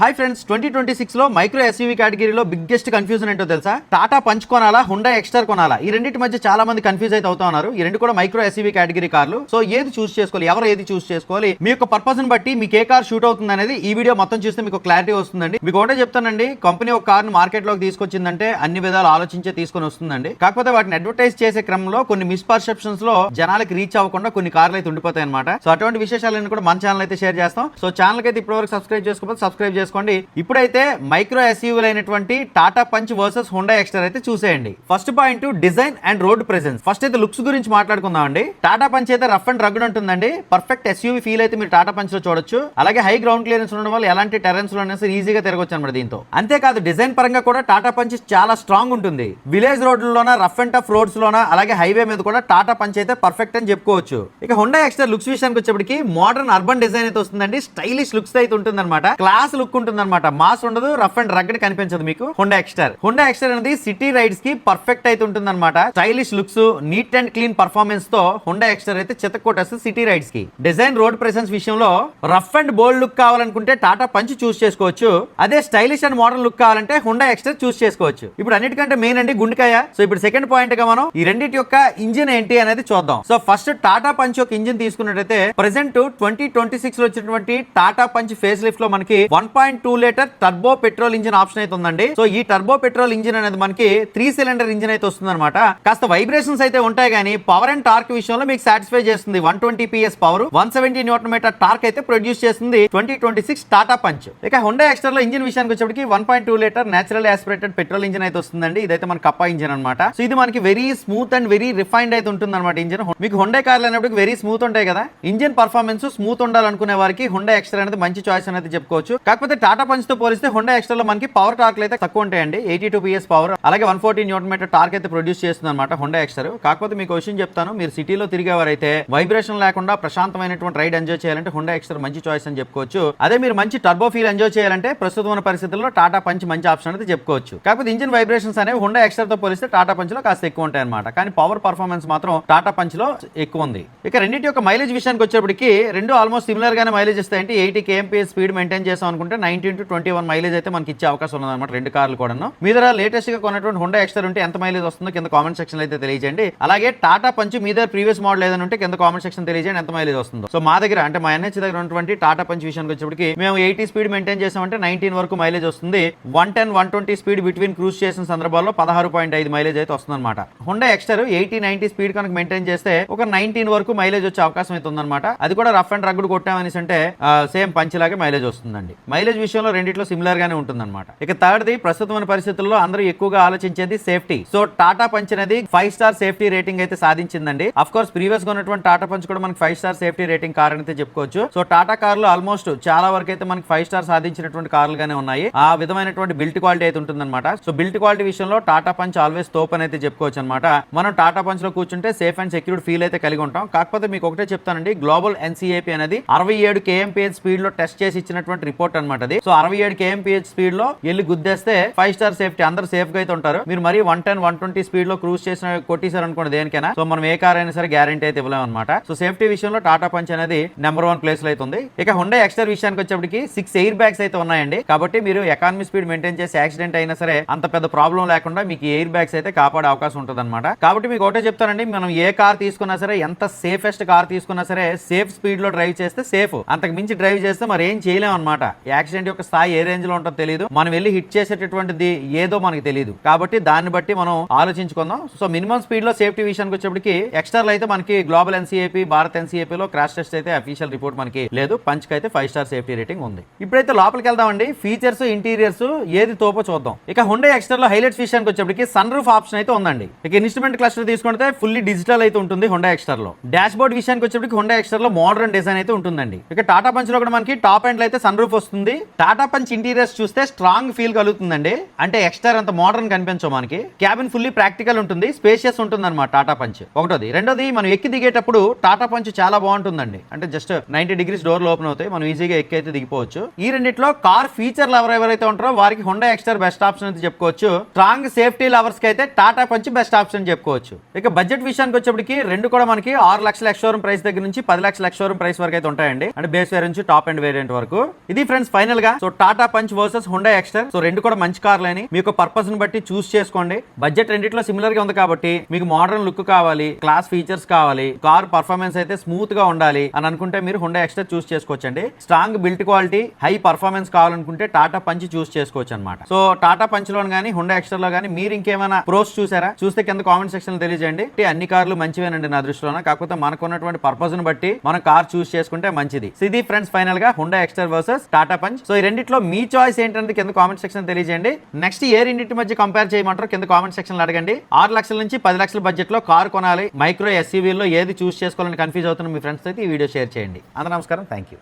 Hi friends twenty twenty సిక్స్లో micro SUV కేటగిరీలో biggest confusion ఏంటో తెలుసా? టాటా పంచ్ కొనాలా? హుండా ఎక్స్టర్ కొనాలా? ఈ రెండింటి మధ్య చాలా మంది కన్ఫ్యూజ్ అయితే అవుతా ఉన్నారు. ఈ రెండు కూడా మైక్రో ఎస్యూవీ కేటగిరీ కార్లు. సో ఏది చూస్ చేసుకోవాలి? ఎవరు ఏది చూస్ చేసుకోవాలి? మీ యొక్క పర్పస్ని బట్టి మీకు ఏ కార్ షూట్ అవుతుంది అనేది ఈ వీడియో మొత్తం చూస్తే మీకు క్లారిటీ వస్తుందండి. మీకు ఒకటే చెప్తానండి కంపెనీ ఒక కార్ని మార్కెట్లోకి తీసుకొచ్చిందంటే అన్ని విధాలు ఆలోచించే తీసుకొని వస్తుందండి. కాకపోతే వాటిని అడ్వర్టైజ్ చేసే క్రమంలో కొన్ని మిస్పర్సెప్షన్స్లో జనాలకి రీచ్ అవ్వకుండా కొన్ని కార్లు అయితే ఉండిపోతాయి అనమాట సో అటువంటి విశేషాలన్నీ కూడా మన ఛానల్ అయితే షేర్ చేస్తాం. సో ఛానల్ అయితే ఇప్పటివరకు సబ్స్క్రైబ్ చేసుకోకపోతే సబ్స్క్రైబ్ చేసుకోండి. ఇప్పుడైతే మైక్రో ఎస్యూవీలు అయినటువంటి Tata punch versus Hyundai Exter అయితే చూసేయండి. First point design and road presence first అయితే లుక్స్ గురించి మాట్లాడుకుందాం అండి టాటా పంచ్ అయితే రఫ్ అండ్ రగ్డ్ ఉంటుందండి పర్ఫెక్ట్ ఎస్యూవీ ఫీల్ అయితే మీరు టాటా పంచ్లో చూడొచ్చు. అలాగే హై గ్రౌండ్ క్లియరెన్స్ ఉండడం వల్ల ఎలాంటి టెరెన్స్లో ఈజీగా తిరగొచ్చు అనమాట దీంతో. అంతేకాదు డిజైన్ పరంగా కూడా టాటా పంచ్ చాలా స్ట్రాంగ్ ఉంటుంది. విలేజ్ రోడ్లలోన రఫ్ అండ్ టఫ్ రోడ్స్ లోన అలాగే హైవే మీద కూడా టాటా పంచ్ అయితే పర్ఫెక్ట్ అని చెప్పుకోవచ్చు. ఇక హుండా ఎక్స్టర్ లుక్స్ విషయానికి వచ్చేప్పటికి మోడర్న్ అర్బన్ డిజైన్ అయితే వస్తుందండి. స్టైలిష్ లుక్స్ అయితే ఉంటుందన్నమాట. క్లాస్ లుక్ ఉంటుందన్నమాట మాస్ ఉండదు రఫ్ అండ్ రగ్గడ్ కనిపించదు మీకు. హుండా ఎక్స్టర్ హుండా ఎక్స్టర్ అనేది సిటీ రైడ్స్కి పర్ఫెక్ట్ అయితే ఉంటుందన్నమాట. Stylish looks neat and clean పర్ఫార్మెన్స్తో Hyundai Exter అయితే చితక్కొట్టేస్తుంది సిటీ రైడ్స్కి. డిజైన్ రోడ్ ప్రెసెన్స్ విషయంలో రఫ్ అండ్ బోల్డ్ లుక్ కావాలనుకుంటే టాటా పంచ్ చూస్ చేసుకోవచ్చు. అదే స్టైలిష్ అండ్ మోడర్న్ లుక్ కావాలంటే హుండా ఎక్స్టర్ చూస్ చేసుకోవచ్చు. ఇప్పుడు అన్నిటికంటే మెయిన్ అండి గుండెకాయ. సో ఇప్పుడు సెకండ్ పాయింట్గా మనం ఈ రెండింటి యొక్క ఇంజిన్ ఏంటి అనేది చూద్దాం. సో ఫస్ట్ టాటా పంచ్ యొక్క ఇంజిన్ తీసుకున్నట్టయితే ప్రెసెంట్ ట్వంటీ ట్వంటీ సిక్స్లో వచ్చినటువంటి టాటా పంచ్ ఫేస్ లిఫ్ట్లో మనకి one point two litre turbo petrol engine option అయితే ఉందండి. సో ఈ టర్బో పెట్రోల్ ఇంజిన్ అనేది మనకి త్రీ సిలిండర్ ఇంజిన్ అయితే వస్తుంది అనమాట కాస్త వైబ్రేషన్స్ అయితే ఉంటాయి కానీ పవర్ అండ్ టార్క్ విషయంలో మీకు సాటిస్ఫై చేస్తుంది. One twenty PS power one seventy newton metre torque అయితే ప్రొడ్యూస్ చేస్తుంది twenty twenty six Tata Punch ఇక హుండా ఎక్స్టర్లో ఇంజిన్ విషయానికి వచ్చేప్పటికి one point two litre natural aspirated petrol engine అయితే వస్తుందండి. ఇదైతే మన కప్పా ఇంజిన్ అనమాట సో ఇది మనకి very smooth and very refined అయితే ఉంటుంది అనమాట ఇంజిన్ మీకు హుండే కార్లు అనేప్పటికి వెరీ స్మూత్ ఉంటాయి కదా. ఇంజిన్ పర్ఫార్మెన్స్ స్మూత్ ఉండాలనుకునే వారికి హుండా ఎక్స్టర్ అనేది మంచి చాయిస్ అనేది చెప్పుకోవచ్చు. కాకపోతే టాటా పంచ్తో పోలిస్తే హుండా ఎక్స్ట్రాలో మనకి పవర్ టార్క్ అయితే తక్కువ ఉంటాయండి. Eighty two PS power. అలాగే one forty newton metre torque అయితే ప్రొడ్యూస్ చేస్తుంది అనమాట హుండా ఎక్స్టర్. కాకపోతే మీకు ఒక విషయం చెప్తాను. మీరు సిటీలో తిరిగేవారైతే వైబ్రేషన్ లేకుండా ప్రశాంతమైనటువంటి రైడ్ ఎంజాయ్ చేయాలంటే హుండా ఎక్స్టర్ మంచి చాయిస్ అని చెప్పుకోవచ్చు. అదే మీరు మంచి టర్బో ఫీల్ ఎంజాయ్ చేయాలంటే ప్రస్తుతం ఉన్న పరిస్థితుల్లో టాటా పంచ్ మంచి ఆప్షన్ అనేది చెప్పుకోవచ్చు. కాకపోతే ఇంజిన్ వైబ్రేషన్స్ అనేవి హుండా ఎక్స్టర్తో పోలిస్తే టాటా పంచ్లో కాస్త ఎక్కువ ఉంటాయి అనమాట కానీ పవర్ పర్ఫార్మెన్స్ మాత్రం టాటా పంచ్లో ఎక్కువ ఉంది. ఇక రెండింటి యొక్క మైలేజ్ విషయానికి వచ్చేప్పటికి రెండు ఆల్మోస్ట్ సిమిలర్ గానే మైలేజ్ ఇస్తాయంటే ఎయిటీ కేఎంపీ స్పీడ్ మెయింటైన్ చేసాం అనుకుంటే nineteen to twenty one mileage అయితే మనకి ఇచ్చే అవకాశం ఉంది అనమాట రెండు కార్లు కూడా మీ దగ్గర లేటెస్ట్గా కొన్నటువంటి హుండా ఎక్స్టర్ ఉంటే ఎంత మైలేజ్ వస్తుందో కింద కామెంట్ సెక్షన్ అయితే తెలియజేయండి. అలాగే టాటా పంచ్ మీ దగ్గర ప్రీవియస్ మోడల్ ఏదైనా ఉంటే కింద కామెంట్ సెక్షన్ తెలియజేయండి ఎంత మైలేజ్ వస్తుందో. సో మా దగ్గర అంటే మా ఎన్హెచ్ దగ్గర ఉన్నటువంటి టాటా పంచ్ విషయానికి వచ్చేప్పటికి మేము ఎయిటీ స్పీడ్ మెయింటైన్ చేసామంటే నైన్టీన్ వరకు మైలేజ్ వస్తుంది. One ten one twenty speed between cruise చేసిన సందర్భాల్లో పదహారు పాయింట్ ఐదు మైలేజ్ అయితే వస్తుంది అనమాట Hyundai Exter eighty ninety speed కనుక మెయింటైన్ చేస్తే ఒక నైన్టీన్ వరకు మైలేజ్ వచ్చే అవకాశం అయితే ఉందన్నమాట. అది కూడా రఫ్ అండ్ రగ్గుడు కొట్టామనేసి అంటే సేమ్ పంచ్ లాగే మైలేజ్ వస్తుందండి. మైలేజ్ విషయంలో రెండిట్లో సిమిలర్ గానే ఉంటుందన్నమాట. ఇక థర్డ్ది ప్రస్తుతమైన పరిస్థితుల్లో అందరూ ఎక్కువగా ఆలోచించేది సేఫ్టీ సో టాటా పంచ్ అనేది ఫైవ్ స్టార్ సేఫ్టీ రేటింగ్ అయితే సాధించిందండి. అఫ్ కోర్స్ ప్రీవియస్గా ఉన్నటువంటి టాటా పంచ్ కూడా మనకి five star safety rating car అయితే చెప్పుకోవచ్చు. సో టాటా కార్లు ఆల్మోస్ట్ చాలా వరకు అయితే మనకి ఫైవ్ స్టార్ సాధించినటువంటి కార్లుగానే ఉన్నాయి. ఆ విధమైనటువంటి బిల్ట్ క్వాలిటీ అయితే ఉంటుందన్నమాట. సో బిల్ట్ క్వాలిటీ విషయంలో టాటా పంచ్ ఆల్వేస్ తోప్ అని అయితే చెప్పుకోవచ్చు అనమాట మనం టాటా పంచ్లో కూర్చుంటే సేఫ్ అండ్ సెక్యూర్డ్ ఫీల్ అయితే కలిగి ఉంటాం. కాకపోతే మీకు ఒకటే చెప్తానండి గ్లోబల్ ఎన్సీఏపీ అనేది అరవై ఏడు కేఎంపీఎన్ స్పీడ్లో టెస్ట్ చేసి ఇచ్చినటువంటి రిపోర్ట్ అనమాట ఉంటది. సో అరవై ఏడు కేఎంపీహెచ్ స్పీడ్లో వెళ్ళి గుద్దేస్తే ఫైవ్ స్టార్ సేఫ్టీ అందరూ సేఫ్గా అయితే ఉంటారు. మీరు మరి వన్ టెన్ వన్ ట్వంటీ స్పీడ్లో క్రూజ్ చేసిన కొట్టేశారు అనుకోండి దేనికైనా. సో మనం ఏ కార్ అయినా సరే గ్యారంటీ అయితే ఇవ్వలేం అనమాట సో సేఫ్టీ విషయంలో టాటా పంచ్ అనేది నెంబర్ వన్ ప్లేస్లో అయితే ఉంది. ఇక హుండే ఎక్స్టర్ విషయానికి వచ్చేప్పటికి సిక్స్ ఎయిర్ బ్యాగ్స్ అయితే ఉన్నాయండి. కాబట్టి మీరు ఎకానమీ స్పీడ్ మెయింటైన్ చేసి యాక్సిడెంట్ అయినా సరే అంత పెద్ద ప్రాబ్లం లేకుండా మీకు ఎయిర్ బ్యాగ్స్ అయితే కాపాడే అవకాశం ఉంటుంది అనమాట కాబట్టి మీకు ఒకటే చెప్తానండి. మనం ఏ కార్ తీసుకున్నా సరే ఎంత సేఫెస్ట్ కార్ తీసుకున్నా సరే సేఫ్ స్పీడ్లో డ్రైవ్ చేస్తే సేఫ్ అంతకు మించి డ్రైవ్ చేస్తే మరి ఏం చేయలేము అనమాట యాక్సిడెంట్ యొక్క స్థాయి ఏ రేంజ్లో ఉంటుందో తెలియదు మనం వెళ్ళి హిట్ చేసేటటువంటిది ఏదో మనకి తెలియదు కాబట్టి దాన్ని బట్టి మనం ఆలోచించుకుందాం. సో మినిమం స్పీడ్లో సేఫ్టీ విషయానికి వచ్చేప్పటికి ఎక్స్టర్నల్ అయితే మనకి గ్లోబల్ ఎన్సీఏపీ భారత్ ఎన్సీఏపీ లో క్రాష్ టెస్ట్ అయితే అఫీషియల్ రిపోర్ట్ మనకి లేదు. పంచ్ అయితే ఫైవ్ స్టార్ సేఫ్టీ రేటింగ్ ఉంది. ఇప్పుడైతే లోపలికి వెళ్దామండి. ఫీచర్స్ ఇంటీరియర్స్ ఏది తోపో చూద్దాం. ఇక హుండే ఎక్స్టర్లో హైలైట్స్ విషయానికి వచ్చేప్పటికి సన్ రూఫ్ ఆప్షన్ అయితే ఉందండి. ఇక ఇన్స్ట్రుమెంట్ క్లస్టర్ తీసుకుంటే ఫుల్లీ డిజిటల్ అయితే ఉంటుంది హుండా ఎక్స్టర్లో. డాష్ బోర్డ్ విషయానికి వచ్చేప్పటికి హుండా ఎక్స్టర్లో మోడర్న్ డిజైన్ అయితే ఉంటుందండి. ఇక టాటా పంచ్లో కూడా మనకి టాప్ ఎండ్ అయితే సన్ రూఫ్ వస్తుంది. టాటా పంచ్ ఇంటీరియర్స్ చూస్తే స్ట్రాంగ్ ఫీల్ కలుగుతుందండి. అంటే ఎక్స్టర్ అంత మోడర్న్ కనిపించవు మనకి. క్యాబిన్ ఫుల్లీ ప్రాక్టికల్ ఉంటుంది స్పేషియస్ ఉంటుంది అనమాట టాటా పంచ్. ఒకటోది. రెండోది మనం ఎక్కి దిగేటప్పుడు టాటా పంచ్ చాలా బాగుంటుందండి. అంటే జస్ట్ నైన్టీ డిగ్రీస్ డోర్లు ఓపెన్ అవుతాయి మనం ఈజీగా ఎక్కి అయితే దిగిపోవచ్చు. ఈ రెండిట్లో కార్ ఫీచర్లు ఎవరెవరైతే ఉంటారో వారికి హుండా ఎక్స్టర్ బెస్ట్ ఆప్షన్ అయితే చెప్పుకోవచ్చు. స్ట్రాంగ్ సేఫ్టీ లవర్స్కి అయితే టాటా పంచ్ బెస్ట్ ఆప్షన్ చెప్పుకోవచ్చు. ఇక బడ్జెట్ విషయానికి వచ్చేప్పటికి రెండు కూడా మనకి ఆరు లక్షల ఎక్స్షోరూమ్ ప్రైస్ దగ్గర నుంచి పది లక్షల ఎక్స్షోరూమ్ ప్రైస్ వరకు అయితే ఉంటాయండి. అంటే బేస్ వేరియంట్ నుంచి టాప్ అండ్ వేరియంట్ వరకు. ఇది ఫ్రెండ్స్ ఫైనల్ ఫైనల్గా so Tata Punch versus Hyundai Exter so రెండు కూడా మంచి కార్లు అని మీకు పర్పస్ని బట్టి చూస్ చేసుకోండి. బడ్జెట్ రెండిట్లో సిమిలర్గా ఉంది కాబట్టి మీకు మోడర్న్ లుక్ కావాలి క్లాస్ ఫీచర్స్ కావాలి కార్ పర్ఫార్మెన్స్ అయితే స్మూత్గా ఉండాలి అని అనుకుంటే మీరు హుండా ఎక్స్టర్ చూస్ చేసుకోవచ్చండి. Strong built quality high performance కావాలనుకుంటే టాటా పంచ్ చూస్ చేసుకోవచ్చు అనమాట సో టాటా పంచ్లో కానీ హుండా ఎక్స్టర్లో కానీ మీరు ఇంకేమైనా ప్రోస్ చూసారా? చూస్తే కింద కామెంట్ సెక్షన్లో తెలియజేయండి. అన్ని కార్లు మంచివేనండి నా దృష్టిలో కాకపోతే మనకు ఉన్నటువంటి పర్పస్ని బట్టి మనం కార్ చూస్ చేసుకుంటే మంచిది. ఇది ఫ్రెండ్స్ ఫైనల్గా Hyundai Exter versus Tata Punch so ఈ రెండిట్లో మీ చాయిస్ ఏంటనేది కింద కామెంట్ సెక్షన్ తెలియజేయండి. నెక్స్ట్ ఏ రెండింటి మధ్య కంపేర్ చేయమంటారు. కింద కామెంట్ సెక్షన్ అడగండి. ఆరు లక్షల నుంచి పది లక్షల బడ్జెట్లో కార్ కొనాలి. మైక్రో ఎస్యూవీలో ఏది చూస్ చేసుకోవాలని కన్ఫ్యూజ్ అవుతున్న మీ ఫ్రెండ్స్ అయితే ఈ వీడియో షేర్ చేయండి. అందరూ నమస్కారం. Thank you